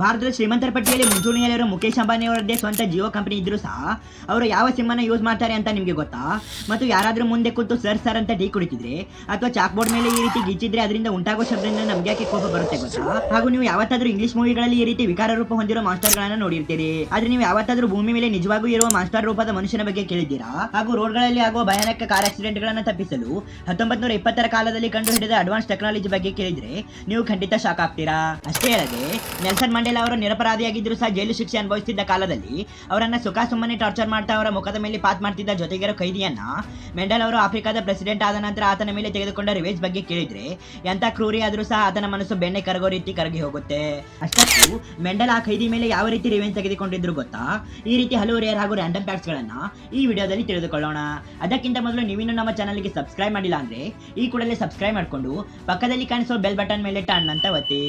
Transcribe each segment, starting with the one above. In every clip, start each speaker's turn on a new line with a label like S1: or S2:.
S1: ಭಾರತದ ಶ್ರೀಮಂತರ ಪಟ್ಟಿಯಲ್ಲಿ ಮುಂಚೂಣಿಯಲ್ಲಿರೋ ಮುಖೇಶ್ ಅಂಬಾನಿಯವರದ್ದೇ ಸ್ವಂತ ಜಿಯೋ ಕಂಪನಿ ಇದ್ರೂ ಸಹ ಅವರು ಯಾವ ಸಿಮ್ಮನ್ನ ಯೂಸ್ ಮಾಡ್ತಾರೆ ಅಂತ ನಿಮಗೆ ಗೊತ್ತಾ? ಮತ್ತು ಯಾರಾದರೂ ಮುಂದೆ ಕೂತು ಸರ್ ಸರ್ ಅಂತ ಟೀ ಕುಡಿತಿದ್ರೆ ಅಥವಾ ಚಾಕ್ ಬೋರ್ಡ್ ಮೇಲೆ ಈ ರೀತಿ ಗಿಚ್ಚಿದ್ರೆ ಅದರಿಂದ ಉಂಟಾಗೋ ಶಬ್ದದಿಂದ ನಮ್ಗೆ ಯಾಕೆ ಕೋಪ ಬರುತ್ತೆ ಗೊತ್ತಾ? ಹಾಗೂ ನೀವು ಯಾವತ್ತಾದ್ರೂ ಇಂಗ್ಲಿಷ್ ಮೂವಿಗಳಲ್ಲಿ ಈ ರೀತಿ ವಿಕಾರ ರೂಪ ಮಾಸ್ಟರ್ ಮಾಸ್ಟರ್ಗಳನ್ನ ನೋಡಿರ್ತೀರಿ. ಆದ್ರೆ ನೀವು ಯಾವತ್ತಾದ್ರೂ ಭೂಮಿ ಮೇಲೆ ನಿಜವಾಗೂ ಇರುವ ಮಾಸ್ಟರ್ ರೂಪದ ಮನುಷ್ಯನ ಬಗ್ಗೆ ಕೇಳಿದ್ದೀರಾ? ಹಾಗೂ ರೋಡ್ಗಳಲ್ಲಿ ಆಗುವ ಭಯಾನಕ ಕಾರ್ ಆಕ್ಸಿಡೆಂಟ್ ಗಳನ್ನ ತಪ್ಪಿಸಲು ಹತ್ತೊಂಬತ್ ನೂರ ಇಪ್ಪತ್ತರ ಕಾಲದಲ್ಲಿ ಕಂಡು ಹಿಡಿದ ಅಡ್ವಾನ್ಸ್ ಟೆಕ್ನಾಲಜಿ ಬಗ್ಗೆ ಕೇಳಿದ್ರೆ ನೀವು ಖಂಡಿತ ಶಾಕ್ ಆಗ್ತೀರಾ? ಅಷ್ಟೇ ಅಲ್ಲದೆ, ನೆಲ್ಸನ್ ಮಂಡೇಲ ಅವರು ನಿರಪರಾಧಿಯಾಗಿದ್ದರೂ ಸಹ ಜೈಲು ಶಿಕ್ಷೆ ಅನುಭವಿಸುತ್ತಿದ್ದ ಕಾಲದಲ್ಲಿ ಅವರನ್ನು ಸುಖ ಸುಮ್ಮನೆ ಟಾರ್ಚರ್ ಮಾಡ್ತಾ ಅವರ ಮುಖದ ಮೇಲೆ ಪಾತ್ ಮಾಡ್ತಿದ್ದ ಜೊತೆಗಿರೋ ಕೈದಿಯನ್ನ ಮೆಂಡಲ್ ಅವರು ಆಫ್ರಿಕಾದ ಪ್ರೆಸಿಡೆಂಟ್ ಆದ ನಂತರ ಆತನ ಮೇಲೆ ತೆಗೆದುಕೊಂಡ ರಿವೇಜ್ ಬಗ್ಗೆ ಕೇಳಿದ್ರೆ ಎಂತ ಕ್ರೂರಿ ಆದರೂ ಸಹ ಆತನ ಮನಸ್ಸು ಬೆಣ್ಣೆ ಕರಗೋ ರೀತಿ ಕರಗಿ ಹೋಗುತ್ತೆ. ಅಷ್ಟಕ್ಕೂ ಮೆಂಡಲ್ ಆ ಕೈದಿ ಮೇಲೆ ಯಾವ ರೀತಿ ರಿವೆಂಜ್ ತೆಗೆದುಕೊಂಡಿದ್ರು ಗೊತ್ತಾ? ಈ ರೀತಿ ಹಲವು ರೇರ್ ಹಾಗೂ ರ್ಯಾಂಡಮ್ ಫ್ಯಾಕ್ಟ್ಸ್ ಗಳನ್ನ ಈ ವಿಡಿಯೋದಲ್ಲಿ ತಿಳಿದುಕೊಳ್ಳೋಣ. ಅದಕ್ಕಿಂತ ಮೊದಲು ನೀವಿನ್ನು ನಮ್ಮ ಚಾನಲ್ಗೆ ಸಬ್ಸ್ಕ್ರೈಬ್ ಮಾಡಿಲ್ಲ ಅಂದ್ರೆ ಈ ಕೂಡಲೇ ಸಬ್ಸ್ಕ್ರೈಬ್ ಮಾಡ್ಕೊಂಡು ಪಕ್ಕದಲ್ಲಿ ಕಾಣಿಸೋ ಬೆಲ್ ಬಟನ್ ಮೇಲೆ ಟನ್ ಅಂತ ಒತ್ತಿ.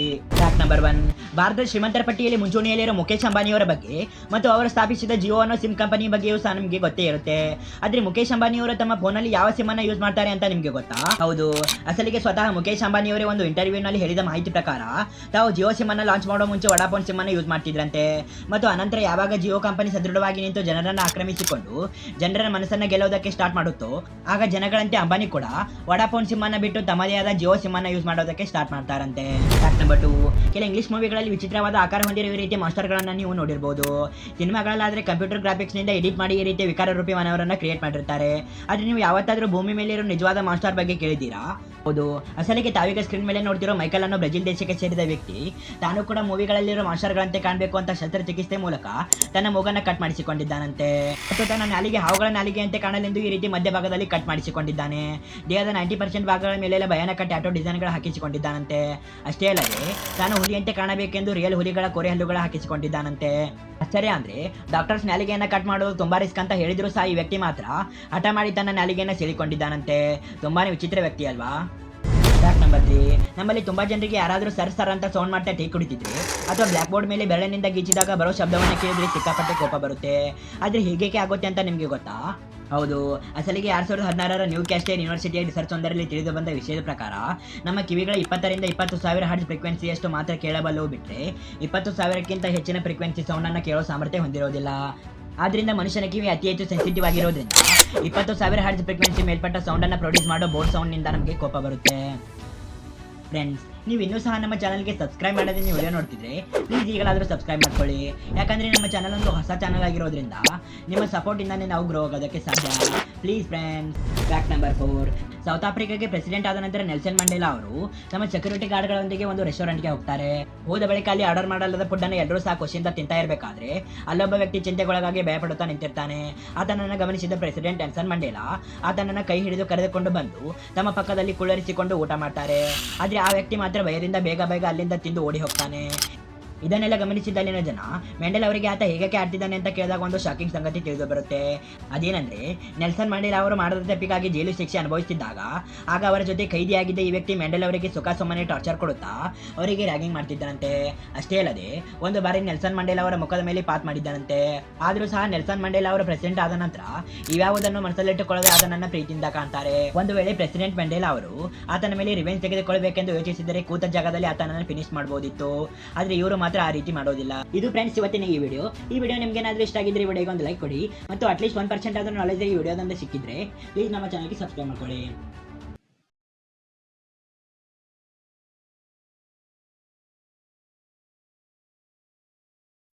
S1: ನಂಬರ್ ಒನ್ ಭಾರತದ ಶ್ರೀಮಂತರ ಪಟ್ಟಿಯಲ್ಲಿ ಮುಂಚೂಣಿಯಲ್ಲಿರೋ ಮುಖೇಶ್ ಅಂಬಾನಿಯವರ ಬಗ್ಗೆ ಮತ್ತು ಅವರು ಸ್ಥಾಪಿಸಿದ ಜಿಯೋ ಅನ್ನೋ ಸಿಮ್ ಕಂಪನಿ ಬಗ್ಗೆಯೂ ಸಹ ನಿಮಗೆ ಗೊತ್ತೇ ಇರುತ್ತೆ. ಆದ್ರೆ ಮುಖೇಶ್ ಅಂಬಾನಿಯವರು ತಮ್ಮ ಫೋನಲ್ಲಿ ಯಾವ ಸಿಮ್ ಅನ್ನ ಯೂಸ್ ಮಾಡ್ತಾರೆ ಅಂತ ನಿಮಗೆ ಗೊತ್ತಾ? ಹೌದು. ಅಸಲಿಗೆ ಸ್ವತಃ ಮುಖೇಶ್ ಅಂಬಾನಿಯವರೇ ಒಂದು ಇಂಟರ್ವ್ಯೂನಲ್ಲಿ ಹೇಳಿದ ಮಾಹಿತಿ ಪ್ರಕಾರ ತಾವು ಜಿಯೋ ಸಿಮ್ ಅನ್ನ ಲಾಂಚ್ ಮಾಡೋ ಮುಂಚೆ ವಡಾಫೋನ್ ಸಿಮ್ ಅನ್ನ ಯೂಸ್ ಮಾಡ್ತಿದ್ರಂತೆ. ಮತ್ತು ಅನಂತರ ಯಾವಾಗ ಜಿಯೋ ಕಂಪನಿ ಸದೃಢವಾಗಿ ನಿಂತು ಜನರನ್ನು ಆಕ್ರಮಿಸಿಕೊಂಡು ಜನರ ಮನಸ್ಸನ್ನ ಗೆಲ್ಲೋದಕ್ಕೆ ಸ್ಟಾರ್ಟ್ ಮಾಡುತ್ತೋ, ಆಗ ಜನಗಳಂತೆ ಅಂಬಾನಿ ಕೂಡ ವಡಾಫೋನ್ ಸಿಮ್ ಅನ್ನ ಬಿಟ್ಟು ತಮ್ಮದೇ ಆದ ಜಿಯೋ ಸಿಮ್ ಅನ್ನ ಯೂಸ್ ಮಾಡೋದಕ್ಕೆ ಸ್ಟಾರ್ಟ್ ಮಾಡ್ತಾರಂತೆ. ಫ್ಯಾಕ್ಟ್ ನಂಬರ್ ಟು ಕೆಲ ಇಂಗ್ಲಿಷ್ ಮೂವಿಗಳಲ್ಲಿ ವಿಚಿತ್ರವಾದ ಆಕಾರ ಹೊಂದಿರುವ ಈ ರೀತಿಯ ಮಾಸ್ಟರ್ಗಳನ್ನು ನೀವು ನೋಡಿರ್ಬೋದು. ಸಿನಿಮಾಗಳಲ್ಲಾದರೆ ಕಂಪ್ಯೂಟರ್ ಗ್ರಾಫಿಕ್ಸ್ನಿಂದ ಎಡಿಟ್ ಮಾಡಿ ಈ ರೀತಿಯ ವಿಕಾರ ರೂಪಿ ಮನವರನ್ನ ಕ್ರಿಯೇಟ್ ಮಾಡಿರ್ತಾರೆ. ಆದ್ರೆ ನೀವು ಯಾವತ್ತಾದರೂ ಭೂಮಿ ಮೇಲೆ ಇರೋ ನಿಜವಾದ ಮಾಸ್ಟರ್ ಬಗ್ಗೆ ಕೇಳಿದ್ದೀರಾ? ಹೌದು. ಅಸಲಿಗೆ ತಾವೀಗ ಸ್ಕ್ರೀನ್ ಮೇಲೆ ನೋಡ್ತಿರೋ ಮೈಕಲ್ ಅನ್ನೋ ಬ್ರೆಜಿಲ್ ದೇಶಕ್ಕೆ ಸೇರಿದ ವ್ಯಕ್ತಿ, ತಾನು ಕೂಡ ಮೂವಿಗಳಲ್ಲಿರೋ ಮಾಸ್ಟರ್ಗಳಂತೆ ಕಾಣಬೇಕು ಅಂತ ಶಸ್ತ್ರಚಿಕಿತ್ಸೆ ಮೂಲಕ ತನ್ನ ಮೂಗನ್ನ ಕಟ್ ಮಾಡಿಸಿಕೊಂಡಿದ್ದಾನಂತೆ. ಮತ್ತು ತನ್ನ ನಾಲಿಗೆ, ಹಾವುಗಳ ನಾಲಿಗೆ ಅಂತೆ ಕಾಣಲೆಂದು ಈ ರೀತಿ ಮಧ್ಯಭಾಗದಲ್ಲಿ ಕಟ್ ಮಾಡಿಸಿಕೊಂಡಿದ್ದಾನೆ. ದೇಹದ ನೈಂಟಿ ಪರ್ಸೆಂಟ್ ಭಾಗಗಳ ಮೇಲೆಲ್ಲ ಭಯಾನಕ ಟ್ಯಾಟೋ ಡಿಸೈನ್ಗಳು ಹಾಕಿಸಿಕೊಂಡಿದ್ದಾನಂತೆ. ಅಷ್ಟೇ ಅಲ್ಲದೆ, ತಾನು ಹುಲಿಯಂತೆ ಕಾಣಬೇಕೆಂದು ರಿಯಲ್ ಹುಲಿಗಳ, ಕೊರೆ ಹಲ್ಲುಗಳ ಹಾಕಿಸಿಕೊಂಡಿದ್ದಾನಂತೆ. ಆಶ್ಚರ್ಯ ಅಂದ್ರೆ ಡಾಕ್ಟರ್ಸ್ ನಾಲಿಗೆಯನ್ನ ಕಟ್ ಮಾಡೋದು ತುಂಬಾ ರಿಸ್ಕ್ ಅಂತ ಹೇಳಿದ್ರು ಸಹ ಈ ವ್ಯಕ್ತಿ ಮಾತ್ರ. ಹಠ ಮಾಡಿ ತನ್ನ ನಾಲಿಗೆಯನ್ನ ಸೇರಿಕೊಂಡಿದ್ದಾನಂತೆ ತುಂಬಾನೇ ವಿಚಿತ್ರ ವ್ಯಕ್ತಿ ಅಲ್ವಾ? ಫ್ಯಾಕ್ಟ್ ನಂಬರ್ ತ್ರೀ ನಮ್ಮಲ್ಲಿ ತುಂಬಾ ಜನರಿಗೆ ಯಾರಾದರೂ ಸರ್ ಸರ್ ಅಂತ ಸೌಂಡ್ ಮಾಡ್ತಾ ಟೀ ಕುಡಿತಿದ್ರೆ ಅಥವಾ ಬ್ಲ್ಯಾಕ್ ಬೋರ್ಡ್ ಮೇಲೆ ಬೆರಳಿನಿಂದ ಗೀಚಿದಾಗ ಬರೋ ಶಬ್ದವನ್ನ ಕೇಳಿದ್ರೆ ಸಿಕ್ಕಾಪಟ್ಟೆ ಕೋಪ ಬರುತ್ತೆ. ಆದ್ರೆ ಹೇಗೆ ಆಗುತ್ತೆ ಅಂತ ನಿಮಗೆ ಗೊತ್ತಾ? ಹೌದು. ಅಸಲಿಗೆ ಎರಡ್ ಸಾವಿರದ ಹದಿನಾರರ ನ್ಯೂ ಕ್ಯಾಸ್ಟೇರ್ ಯೂನಿವರ್ಸಿಟಿಯ ರಿಸರ್ಚ್ ಒಂದರಲ್ಲಿ ತಿಳಿದು ಬಂದ ವಿಷಯದ ಪ್ರಕಾರ, ನಮ್ಮ ಕಿವಿಗಳ ಇಪ್ಪತ್ತರಿಂದ ಇಪ್ಪತ್ತು ಸಾವಿರ ಹರ್ಡ್ಸ್ ಫ್ರೀಕ್ವೆನ್ಸಿಯಷ್ಟು ಮಾತ್ರ ಕೇಳಬಲ್ಲವು ಬಿಟ್ಟರೆ ಇಪ್ಪತ್ತು ಸಾವಿರಕ್ಕಿಂತ ಹೆಚ್ಚಿನ ಫ್ರೀಕ್ವೆನ್ಸಿ ಸೌಂಡನ್ನು ಕೇಳೋ ಸಾಮರ್ಥ್ಯ ಹೊಂದಿರೋದಿಲ್ಲ. ಆದ್ದರಿಂದ ಮನುಷ್ಯನ ಕಿವಿ ಅತಿ ಹೆಚ್ಚು ಸೆನ್ಸಿಟಿವ್ ಆಗಿರೋದ್ರಿಂದ, ಇಪ್ಪತ್ತು ಸಾವಿರ ಹರ್ಡ್ಸ್ ಫ್ರೀಕ್ವೆನ್ಸಿ ಮೇಲ್ಪಟ್ಟ ಸೌಂಡನ್ನು ಪ್ರೊಡ್ಯೂಸ್ ಮಾಡೋ ಬೋರ್ಡ್ ಸೌಂಡ್ನಿಂದ ನಮಗೆ ಕೋಪ ಬರುತ್ತೆ. ಫ್ರೆಂಡ್ಸ್ ನೀವು ಇನ್ನೂ ಸಹ ನಮ್ಮ ಚಾನಲ್ಗೆ ಸಬ್ಸ್ಕ್ರೈಬ್ ಮಾಡೋದೇ ನೀವು ವಿಡಿಯೋ ನೋಡ್ತಿದ್ರೆ ಪ್ಲೀಸ್ ಈಗಲಾದರೂ ಸಬ್ಸ್ಕ್ರೈಬ್ ಮಾಡ್ಕೊಳ್ಳಿ. ಯಾಕಂದರೆ ನಮ್ಮ ಚಾನಲ್ ಒಂದು ಹೊಸ ಚಾನಲ್ ಆಗಿರೋದ್ರಿಂದ ನಿಮ್ಮ ಸಪೋರ್ಟಿಂದಾನೇ ನಾವು ಗ್ರೋ ಆಗೋದಕ್ಕೆ ಸಾಧ್ಯ. Please friends back number four south ಆಫ್ರಿಕಾಗೆ president ಆದ ನಂತರ ನೆಲ್ಸನ್ ಮಂಡೇಲಾ ಅವರು ತಮ್ಮ ಸೆಕ್ಯೂರಿಟಿ ಗಾರ್ಡ್ಗಳೊಂದಿಗೆ ಒಂದು ರೆಸ್ಟೋರೆಂಟ್ಗೆ ಹೋಗ್ತಾರೆ. ಹೋದ ಬಳಿಕ ಅಲ್ಲಿ ಆರ್ಡರ್ ಮಾಡಲಾದ ಫುಡ್ ಅನ್ನು ಎಲ್ಲರೂ ಸಹ ಖುಷಿಯಿಂದ ತಿಂತಾ ಇರಬೇಕಾದ್ರೆ ಅಲ್ಲೊಬ್ಬ ವ್ಯಕ್ತಿ ಚಿಂತೆಗೊಳಗಾಗಿ ಭಯಪಡುತ್ತಾ ನಿಂತಿರ್ತಾನೆ. ಆತನನ್ನು ಗಮನಿಸಿದ ಪ್ರೆಸಿಡೆಂಟ್ ನೆಲ್ಸನ್ ಮಂಡೇಲಾ ಆತನನ್ನು ಕೈ ಹಿಡಿದು ಕರೆದುಕೊಂಡು ಬಂದು ತಮ್ಮ ಪಕ್ಕದಲ್ಲಿ ಕುಳ್ಳರಿಸಿಕೊಂಡು ಊಟ ಮಾಡ್ತಾರೆ. ಆದ್ರೆ ಆ ವ್ಯಕ್ತಿ ಮಾತ್ರ ಭಯದಿಂದ ಬೇಗ ಬೇಗ ಅಲ್ಲಿಂದ ತಿಂದು ಓಡಿ ಹೋಗ್ತಾನೆ. ಇದನ್ನೆಲ್ಲ ಗಮನಿಸಿದ ಅಲ್ಲಿನ ಜನ? ಮೆಂಡಲ್ ಅವರಿಗೆ ಆತ ಹೇಗೆ ಆಡ್ತಿದ್ದಾನೆ ಅಂತ ಕೇಳಿದಾಗ ಒಂದು ಶಾಕಿಂಗ್ ಸಂಗತಿ ತಿಳಿದು ಬರುತ್ತೆ. ಅದೇನಂದ್ರೆ, ನೆಲ್ಸನ್ ಮಂಡೇಲಾ ಅವರು ಮಾಡದ ತಪ್ಪಿಗಾಗಿ ಜೈಲು ಶಿಕ್ಷೆ ಅನುಭವಿಸಿದ್ದಾಗ ಆಗ ಅವರ ಜೊತೆ ಕೈದಿಯಾಗಿದ್ದ ಈ ವ್ಯಕ್ತಿ ಮೆಂಡಲ್ ಅವರಿಗೆ ಸುಖ ಸುಮ್ಮನೆ ಟಾರ್ಚರ್ ಕೊಡುತ್ತಾ, ಅವರಿಗೆ ರ್ಯಾಗಿಂಗ್ ಮಾಡ್ತಿದ್ದಾನಂತೆ. ಅಷ್ಟೇ ಅಲ್ಲದೆ, ಒಂದು ಬಾರಿ ನೆಲ್ಸನ್ ಮಂಡೇಲಾ ಅವರ ಮುಖದ ಮೇಲೆ ಪಾತ್ ಮಾಡಿದ್ದಾನಂತೆ. ಆದರೂ ಸಹ ನೆಲ್ಸನ್ ಮಂಡೇಲಾ ಅವರು ಪ್ರೆಸಿಡೆಂಟ್ ಆದ ನಂತರ, ಇವ್ಯಾವುದನ್ನು ಮನಸ್ಸಲ್ಲಿಟ್ಟುಕೊಳ್ಳದೆ ಆತನನ್ನ ಪ್ರೀತಿಯಿಂದ ಕಾಣ್ತಾರೆ. ಒಂದು ವೇಳೆ ಪ್ರೆಸಿಡೆಂಟ್ ಮಂಡೇಲಾ ಅವರು ಆತನ ಮೇಲೆ ರಿವೆಂಜ್ ತೆಗೆದುಕೊಳ್ಳಬೇಕೆಂದು ಯೋಚಿಸಿದರೆ ಕೂತ ಜಾಗದಲ್ಲಿ ಆತನನ್ನು ಫಿನಿಶ್ ಮಾಡಬಹುದಿತ್ತು ಆದ್ರೆ ಇವರು ಮಾತ್ರ ಆ ರೀತಿ ಮಾಡೋದಿಲ್ಲ. ಇದು ಫ್ರೆಂಡ್ಸ್ ಇವತ್ತಿನ ಈ ವಿಡಿಯೋ ಈ ವಿಡಿಯೋ ನಿಮ್ಗೆ ಏನಾದ್ರೂ ಇಷ್ಟ ಆಗಿದ್ರೆ ಈ ವಿಡಿಯೋಗೆ ಒಂದು ಲೈಕ್ ಕೊಡಿ. ಮತ್ತು ಅಟ್ಲೀಸ್ಟ್ ಒನ್ ಪರ್ಸೆಂಟ್ ಆದ್ರೂ ನಾಲೆಜ್ ಈ ವಿಡಿಯೋದಿಂದ ಸಿಕ್ಕಿದ್ರೆ ಪ್ಲೀಸ್ ನಮ್ಮ ಚಾನಲ್ಗೆ ಸಬ್ಸ್ಕ್ರೈಬ್ ಮಾಡ್ಕೊಳ್ಳಿ.